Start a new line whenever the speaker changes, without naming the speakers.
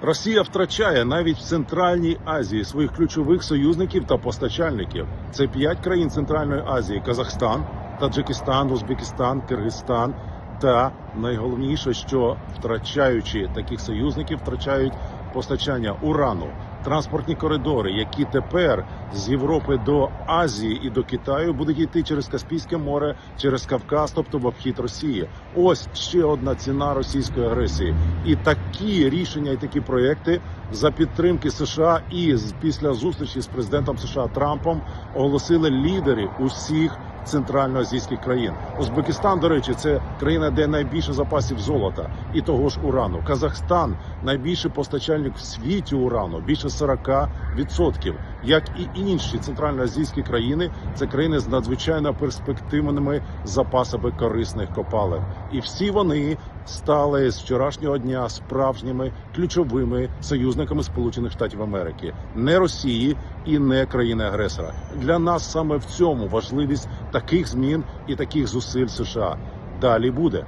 Росія втрачає навіть в Центральній Азії своїх ключових союзників та постачальників. Це п'ять країн Центральної Азії: Казахстан, Таджикистан, Узбекистан, Киргизстан. Та найголовніше, що втрачаючи таких союзників, втрачають постачання урану, транспортні коридори, які тепер з Європи до Азії і до Китаю будуть йти через Каспійське море, через Кавказ, тобто в обхід Росії. Ось ще одна ціна російської агресії. І такі рішення, і такі проекти за підтримки США і після зустрічі з президентом США Трампом оголосили лідери усіх центральноазійських країн. Узбекистан, до речі, це країна, де найбільше запасів золота і того ж урану. Казахстан найбільший постачальник в світі урану, більше 40%. Як і інші центральноазійські країни, це країни з надзвичайно перспективними запасами корисних копалин. І всі вони стали з вчорашнього дня справжніми ключовими союзниками Сполучених Штатів Америки, не Росії і не країни-агресора. Для нас саме в цьому важливість таких змін і таких зусиль США. Далі буде.